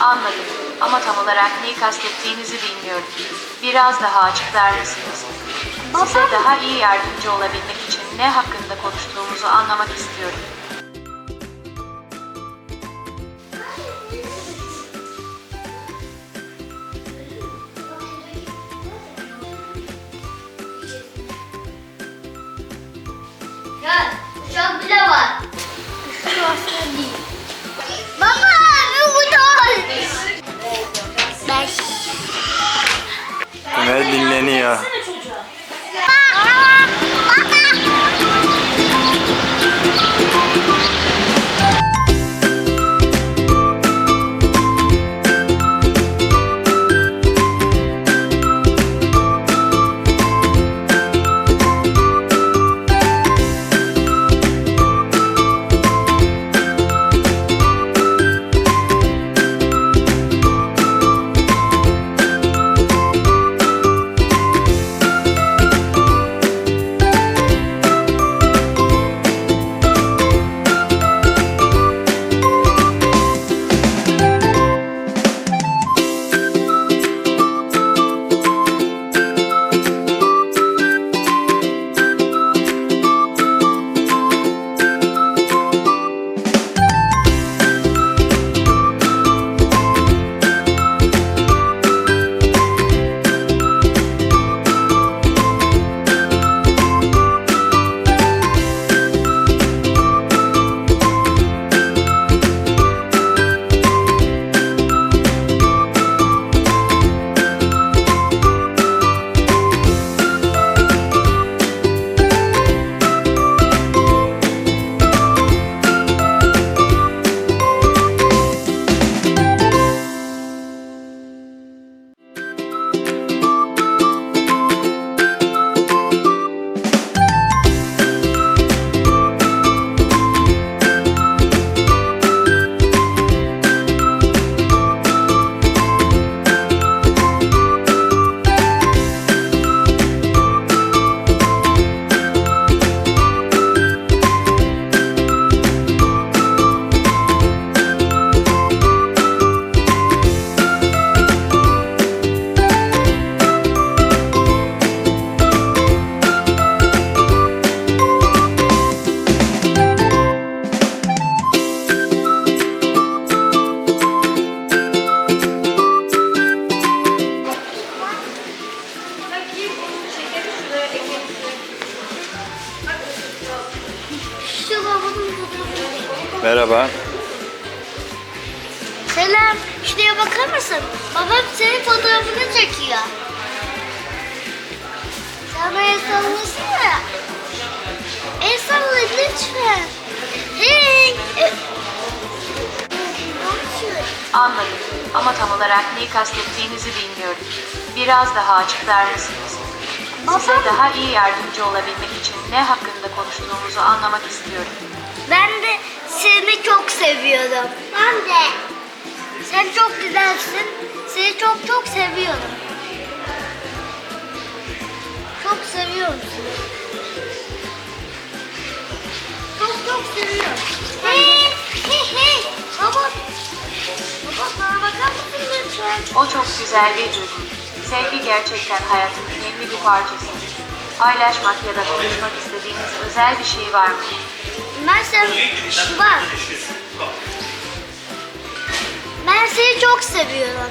Anladım ama tam olarak neyi kastettiğinizi bilmiyorum. Biraz daha açıklar mısınız? Size daha iyi yardımcı olabilmek için ne hakkında konuştuğumuzu anlamak istiyorum. Ömer dinleniyor. Merhaba. Selam, şuraya bakar mısın? Babam senin fotoğrafını çekiyor. Sana el sallasana. El salla lütfen. Hey. Anladım ama tam olarak neyi kastettiğinizi bilmiyorum. Biraz daha açıklar mısınız? Size Baba. daha iyi yardımcı olabilmek için ne hakkında konuştuğumuzu anlamak istiyorum. Ben de seni çok seviyorum. Ben de. Sen çok güzelsin. Seni çok çok seviyorum. Çok seviyorum seni. Çok çok seviyorum. Hey, hey, hey. Baba. Baba bana bakar mısın lütfen? O çok güzel bir duygu. Sevgi gerçekten hayatın önemli bir parçası. Paylaşmak ya da konuşmak istediğiniz özel bir şey var mı? Ben sen bak. Ben seni çok seviyorum.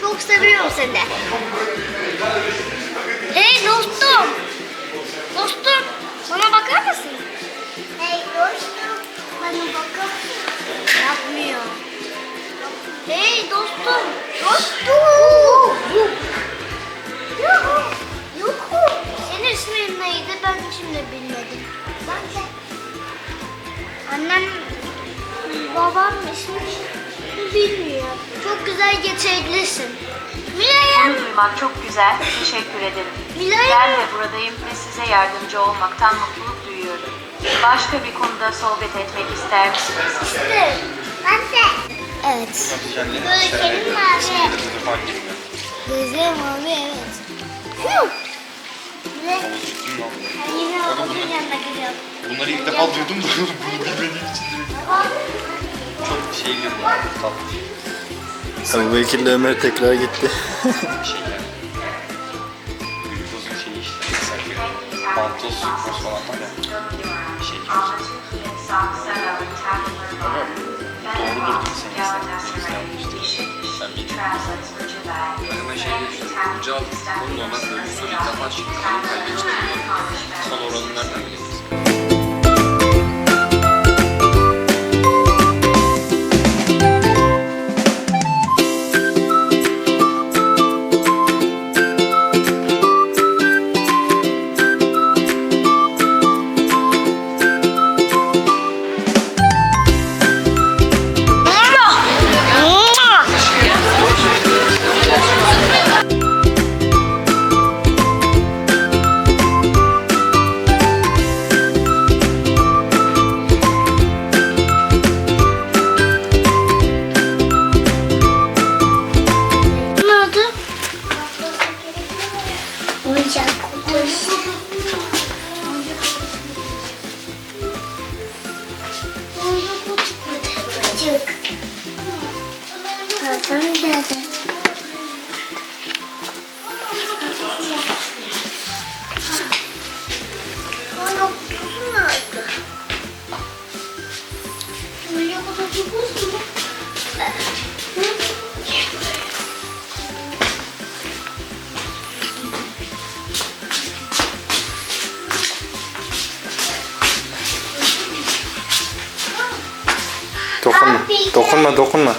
Çok seviyorum seni. Hey dostum. Dostum bana bakar mısın? Hey dostum bana bakar mısın? Yapmıyor. Hey dostum. Dostum. Yok. Yok. Senin ismin neydi? Ben şimdi bilmedim. Ben de. Annem, babam ismini bilmiyor. Çok güzel getirebilirsin. Milay'ım. Duymak çok güzel. Teşekkür ederim. Milay'ım. Ben de buradayım ve size yardımcı olmaktan mutluluk duyuyorum. Başka bir konuda sohbet etmek ister misiniz? İşte. Ben de. Evet. Böyle kelim mavi. Gözlerim mavi evet. Hı. Ve yine onun yanına gidiyorum. Bunları ilk defa duydum da bunu bilmediğim için direkt çok Şeyli bunlar tatlı Ebu Bekir'le Ömer tekrar gitti. şeyler. Glükozun şeyi işte. Mesela mantos sürmüş falan var ya. Şey gibi. Doğrudur ki senin istediğin işte. Sen bilmiyorsun. Ben hemen şey demiştim. Önce al. Oğlum normal soru ilk defa çıktı. Kalın kalbe çıkıyor. Kan oranını nereden bilebiliriz? Dokunma. Dokunma dokunma.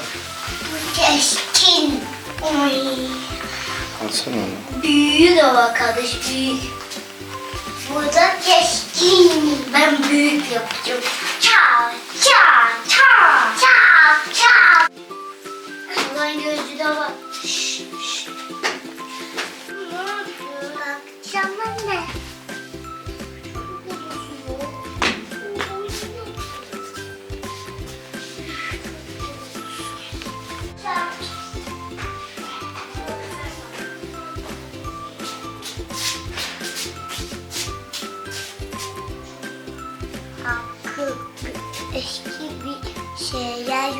Keskin. Oy. Alsana onu. De var kardeş büyük. Burada keskin. Ben büyük yapacağım. Çal, çal, çal, çal, çal. Ulan gözü de var. Şş, şş.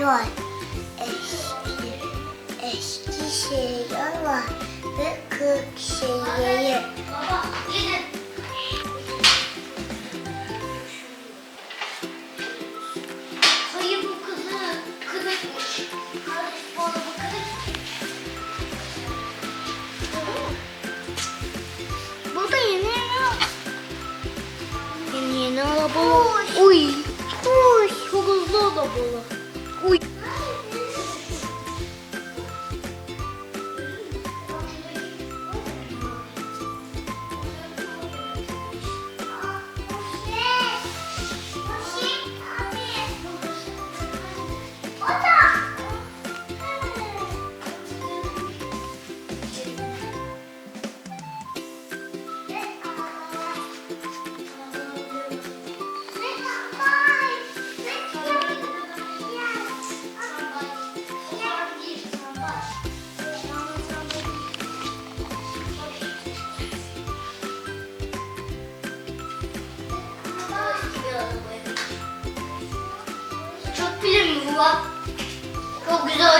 Var. Eski eski şeyler var ve kırk şeyleri. Baba gidin. Araba yeni araba. Uy. Uy. Çok hızlı arabalar.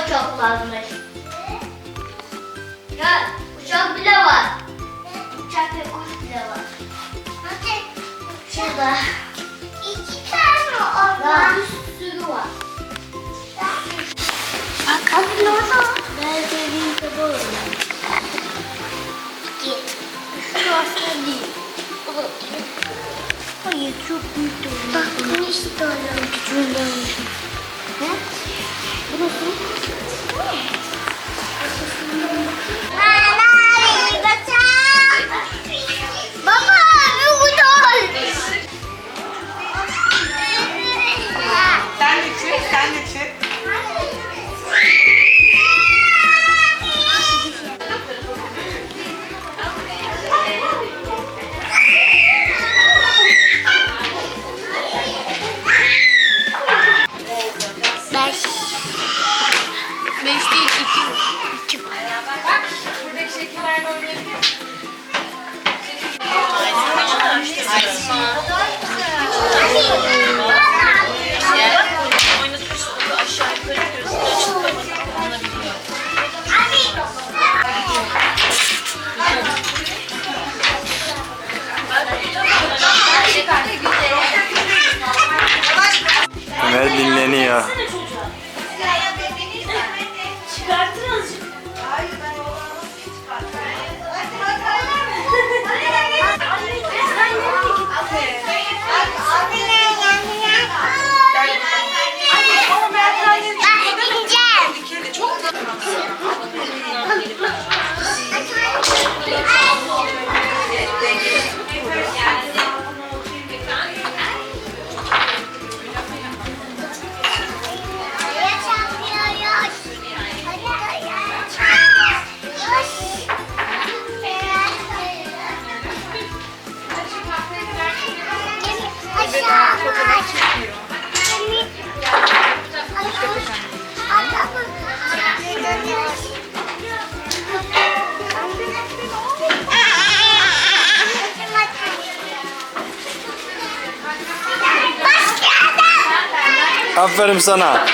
Uçaklarmış. Gel, uçak bile var. Uçak ve kuş bile var. Hadi. Şurada. İki tane orada. bir sürü var. Bak. Ne oldu? Nerede bir de böyle. Git. Şu aslında değil. Hayır çok büyük de Bak bunu işte öyle küçüğünden Ne? Bu nasıl? Ömer dinleniyor. Çıkartın azıcık. Aferin sana.